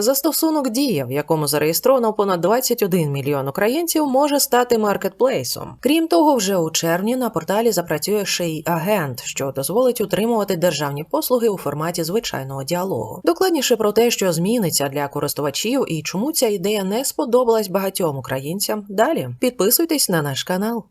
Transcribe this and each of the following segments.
Застосунок Дія, в якому зареєстровано понад 21 мільйон українців, може стати маркетплейсом. Крім того, вже у червні на порталі запрацює ще й агент, що дозволить утримувати державні послуги у форматі звичайного діалогу. Докладніше про те, що зміниться для користувачів і чому ця ідея не сподобалась багатьом українцям. Далі підписуйтесь на наш канал.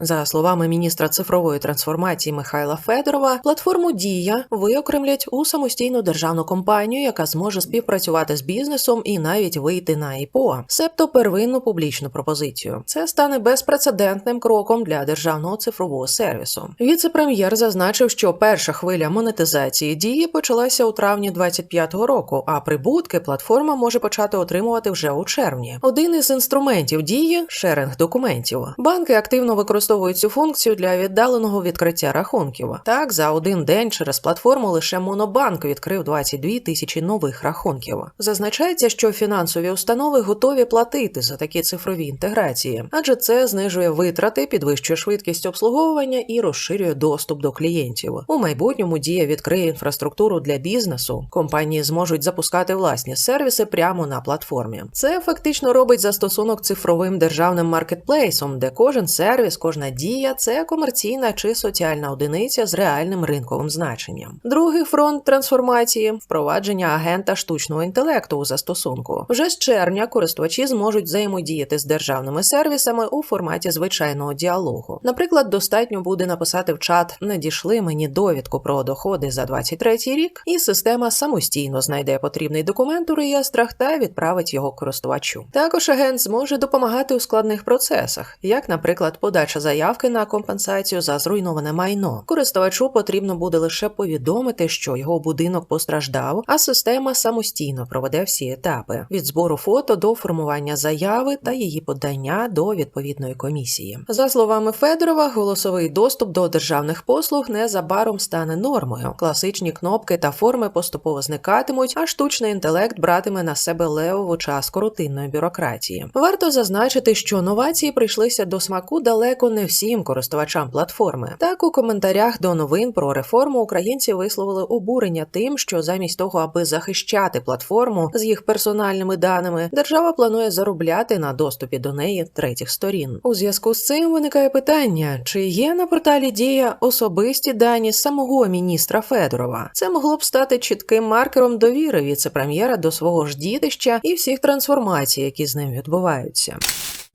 За словами міністра цифрової трансформації Михайла Федорова, платформу Дія виокремлять у самостійну державну компанію, яка зможе співпрацювати з бізнесом і навіть вийти на ІПО, себто первинну публічну пропозицію. Це стане безпрецедентним кроком для державного цифрового сервісу. Віце-прем'єр зазначив, що перша хвиля монетизації дії почалася у травні 25-го року, а прибутки платформа може почати отримувати вже у червні. Один із інструментів дії шеринг документів. Банки активно використовують цю функцію для віддаленого відкриття рахунків. Так, за один день через платформу лише Монобанк відкрив 22 тисячі нових рахунків. Зазначається, що фінансові установи готові платити за такі цифрові інтеграції, адже це знижує витрати, підвищує швидкість обслуговування і розширює доступ до клієнтів. У майбутньому дія відкриє інфраструктуру для бізнесу. Компанії зможуть запускати власні сервіси прямо на платформі. Це фактично робить застосунок цифровим державним маркетплейсом, де кожен сервіс, кожна дія це комерційна чи соціальна одиниця з реальним ринковим значенням. Другий фронт трансформації впровадження агента штучного інтелекту у застосунку. Вже з червня користувачі зможуть взаємодіяти з державними сервісами у форматі звичайного діалогу. Наприклад, достатньо буде написати в чат Надійшли мені довідку про доходи за 23 рік, і система самостійно знайде потрібний документ у реєстрах та відправить його користувачу. Також агент зможе допомагати у складних процесах, як, наприклад, подача заявки на компенсацію за зруйноване майно. Користувачу потрібно буде лише повідомити, що його будинок постраждав, а система самостійно проведе всі етапи від збору фото до формування заяви та її подання до відповідної комісії. За словами Федорова, голосовий доступ до державних послуг незабаром стане нормою. Класичні кнопки та форми поступово зникатимуть, а штучний інтелект братиме на себе левову частку рутинної бюрократії. Варто зазначити, що новації прийшлися до смаку далеко не всім користувачам платформи. Так у коментарях до новин про реформу українці висловили обурення тим, що замість того, аби захищати платформу з їх персональними даними, держава планує заробляти на доступі до неї третіх сторін. У зв'язку з цим виникає питання: чи є на порталі Дія особисті дані самого міністра Федорова? Це могло б стати чітким маркером довіри віце-прем'єра до свого ж дітища і всіх трансформацій, які з ним відбуваються.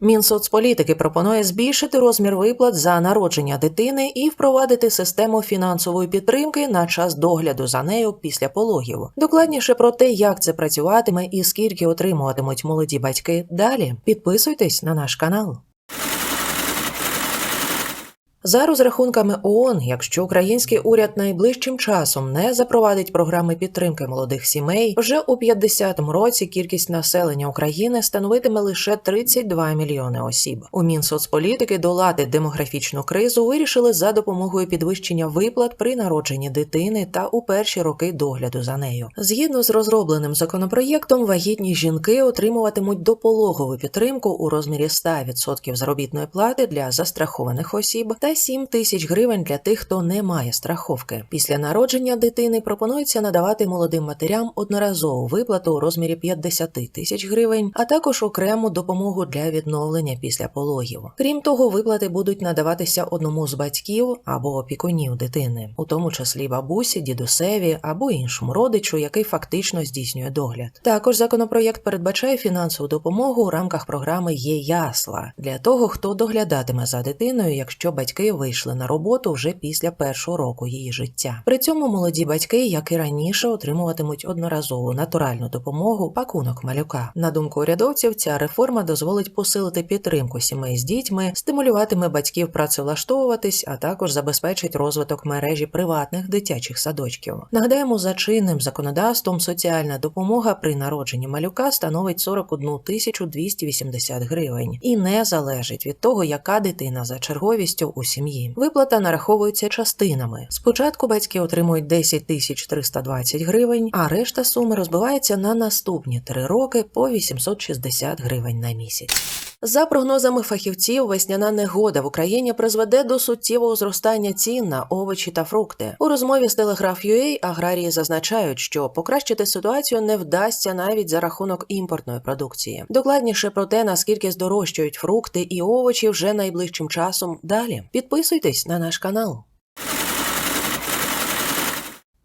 Мінсоцполітики пропонує збільшити розмір виплат за народження дитини і впровадити систему фінансової підтримки на час догляду за нею після пологів. Докладніше про те, як це працюватиме і скільки отримуватимуть молоді батьки. Далі підписуйтесь на наш канал. За розрахунками ООН, якщо український уряд найближчим часом не запровадить програми підтримки молодих сімей, вже у 50-му році кількість населення України становитиме лише 32 мільйони осіб. У Мінсоцполітики долати демографічну кризу вирішили за допомогою підвищення виплат при народженні дитини та у перші роки догляду за нею. Згідно з розробленим законопроєктом, вагітні жінки отримуватимуть допологову підтримку у розмірі 100% заробітної плати для застрахованих осіб та 7 тисяч гривень для тих, хто не має страховки. Після народження дитини пропонується надавати молодим матерям одноразову виплату у розмірі 50 тисяч гривень, а також окрему допомогу для відновлення після пологів. Крім того, виплати будуть надаватися одному з батьків або опікунів дитини, у тому числі бабусі, дідусеві або іншому родичу, який фактично здійснює догляд. Також законопроєкт передбачає фінансову допомогу у рамках програми Є ясла для того, хто доглядатиме за дитиною, якщо батьки вийшли на роботу вже після першого року її життя. При цьому молоді батьки, як і раніше, отримуватимуть одноразову натуральну допомогу пакунок малюка. На думку урядовців, ця реформа дозволить посилити підтримку сімей з дітьми, стимулюватиме батьків працевлаштовуватись, а також забезпечить розвиток мережі приватних дитячих садочків. Нагадаємо, за чинним законодавством соціальна допомога при народженні малюка становить 41 тисячу 280 гривень і не залежить від того, яка дитина за черговістю у сім'ї. Виплата нараховується частинами. Спочатку батьки отримують 10 тисяч 320 гривень, а решта суми розбивається на наступні три роки по 860 гривень на місяць. За прогнозами фахівців, весняна негода в Україні призведе до суттєвого зростання цін на овочі та фрукти. У розмові з Telegraph.ua аграрії зазначають, що покращити ситуацію не вдасться навіть за рахунок імпортної продукції. Докладніше про те, наскільки здорожчують фрукти і овочі вже найближчим часом. Далі підписуйтесь на наш канал.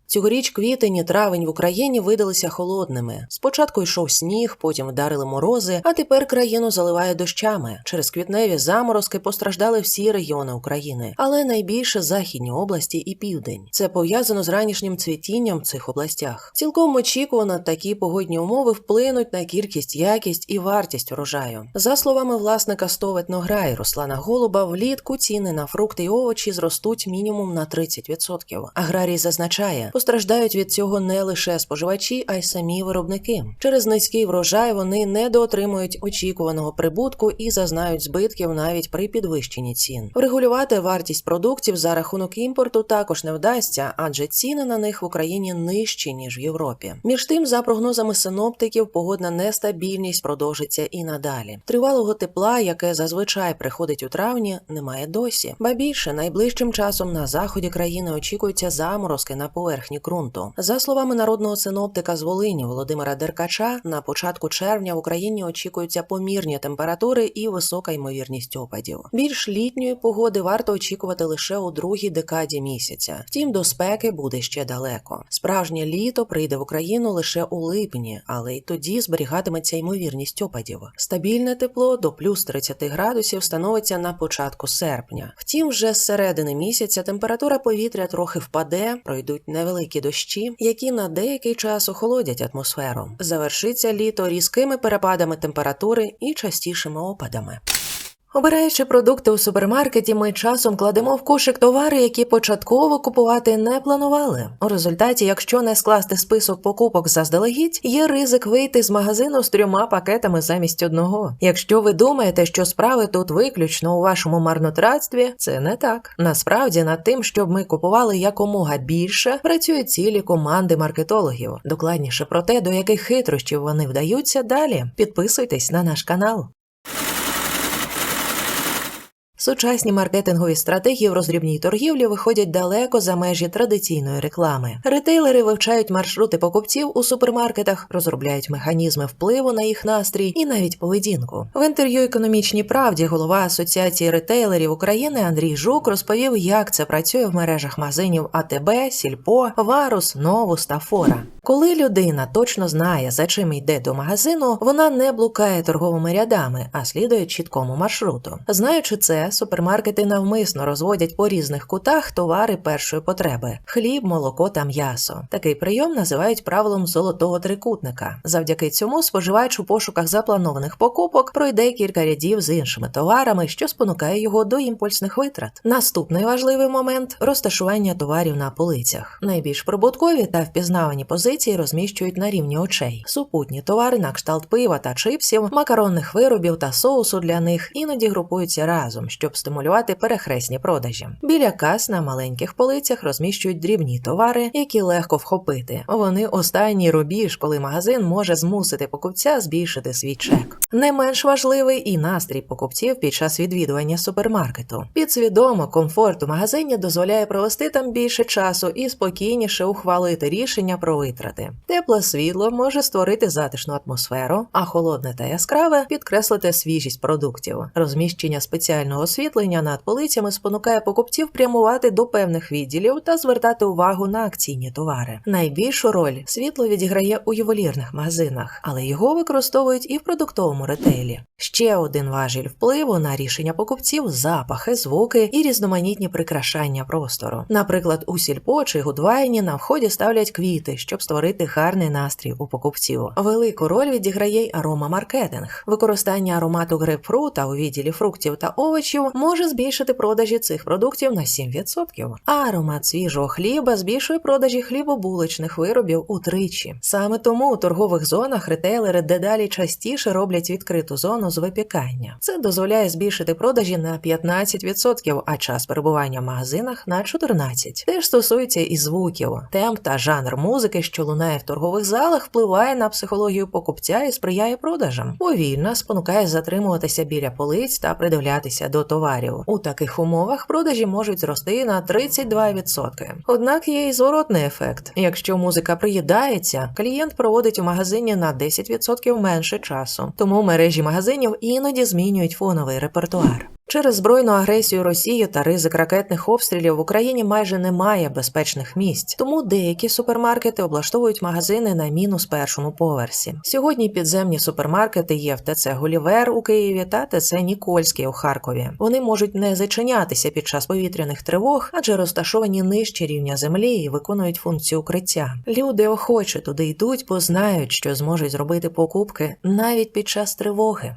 Цьогоріч квітень і травень в Україні видалися холодними. Спочатку йшов сніг, потім вдарили морози, а тепер країну заливає дощами. Через квітневі заморозки постраждали всі регіони України, але найбільше західні області і південь. Це пов'язано з ранішнім цвітінням в цих областях. Цілком очікувано, такі погодні умови вплинуть на кількість, якість і вартість урожаю. За словами власника стоветнограї Руслана Голуба, влітку ціни на фрукти і овочі зростуть мінімум на 30%. Аграрій зазначає, Постраждають від цього не лише споживачі, а й самі виробники. Через низький врожай вони недоотримують очікуваного прибутку і зазнають збитків навіть при підвищенні цін. Врегулювати вартість продуктів за рахунок імпорту також не вдасться, адже ціни на них в Україні нижчі ніж в Європі. Між тим, за прогнозами синоптиків, погодна нестабільність продовжиться і надалі. Тривалого тепла, яке зазвичай приходить у травні, немає досі. Ба більше найближчим часом на заході країни очікуються заморозки на поверхні поверхні ґрунту. За словами народного синоптика з Волині Володимира Деркача, на початку червня в Україні очікуються помірні температури і висока ймовірність опадів. Більш літньої погоди варто очікувати лише у другій декаді місяця. Втім, до спеки буде ще далеко. Справжнє літо прийде в Україну лише у липні, але й тоді зберігатиметься ймовірність опадів. Стабільне тепло до плюс 30 градусів становиться на початку серпня. Втім, вже з середини місяця температура повітря трохи впаде, пройдуть невеликі невеликі дощі, які на деякий час охолодять атмосферу. Завершиться літо різкими перепадами температури і частішими опадами. Обираючи продукти у супермаркеті, ми часом кладемо в кошик товари, які початково купувати не планували. У результаті, якщо не скласти список покупок заздалегідь, є ризик вийти з магазину з трьома пакетами замість одного. Якщо ви думаєте, що справи тут виключно у вашому марнотратстві, це не так. Насправді над тим, щоб ми купували якомога більше, працюють цілі команди маркетологів. Докладніше про те, до яких хитрощів вони вдаються далі. Підписуйтесь на наш канал. Сучасні маркетингові стратегії в роздрібній торгівлі виходять далеко за межі традиційної реклами. Ретейлери вивчають маршрути покупців у супермаркетах, розробляють механізми впливу на їх настрій і навіть поведінку. В інтерв'ю економічній правді голова асоціації ретейлерів України Андрій Жук розповів, як це працює в мережах магазинів АТБ, Сільпо, Варус, Новус та Фора. Коли людина точно знає, за чим йде до магазину, вона не блукає торговими рядами, а слідує чіткому маршруту. Знаючи це, супермаркети навмисно розводять по різних кутах товари першої потреби: хліб, молоко та м'ясо. Такий прийом називають правилом золотого трикутника. Завдяки цьому споживач у пошуках запланованих покупок пройде кілька рядів з іншими товарами, що спонукає його до імпульсних витрат. Наступний важливий момент розташування товарів на полицях. Найбільш прибуткові та впізнавані позиції розміщують на рівні очей. Супутні товари на кшталт пива та чипсів, макаронних виробів та соусу для них іноді групуються разом. щоб стимулювати перехресні продажі. Біля кас на маленьких полицях розміщують дрібні товари, які легко вхопити. Вони останній рубіж, коли магазин може змусити покупця збільшити свій чек. Не менш важливий і настрій покупців під час відвідування супермаркету. Підсвідомо комфорт у магазині дозволяє провести там більше часу і спокійніше ухвалити рішення про витрати. Тепле світло може створити затишну атмосферу, а холодне та яскраве підкреслити свіжість продуктів. Розміщення спеціального освітлення над полицями спонукає покупців прямувати до певних відділів та звертати увагу на акційні товари. Найбільшу роль світло відіграє у ювелірних магазинах, але його використовують і в продуктовому ретейлі. Ще один важіль впливу на рішення покупців запахи, звуки і різноманітні прикрашання простору. Наприклад, у сільпо чи гудвайні на вході ставлять квіти, щоб створити гарний настрій у покупців. Велику роль відіграє й аромамаркетинг. Використання аромату грейпфрута у відділі фруктів та овочів може збільшити продажі цих продуктів на 7%. А аромат свіжого хліба збільшує продажі хлібобуличних виробів утричі. Саме тому у торгових зонах ретейлери дедалі частіше роблять відкриту зону з випікання. Це дозволяє збільшити продажі на 15%, а час перебування в магазинах на 14%. Теж стосується і звуків. Темп та жанр музики, що лунає в торгових залах, впливає на психологію покупця і сприяє продажам. Повільно спонукає затримуватися біля полиць та придивлятися до товарів. У таких умовах продажі можуть зрости на 32%. Однак є і зворотний ефект. Якщо музика приїдається, клієнт проводить у магазині на 10% менше часу. Тому мережі магазинів іноді змінюють фоновий репертуар. Через збройну агресію Росії та ризик ракетних обстрілів в Україні майже немає безпечних місць, тому деякі супермаркети облаштовують магазини на мінус першому поверсі. Сьогодні підземні супермаркети є в ТЦ Гулівер у Києві та ТЦ Нікольський у Харкові. Вони можуть не зачинятися під час повітряних тривог, адже розташовані нижче рівня землі і виконують функцію укриття. Люди охоче туди йдуть, бо знають, що зможуть зробити покупки навіть під час тривоги.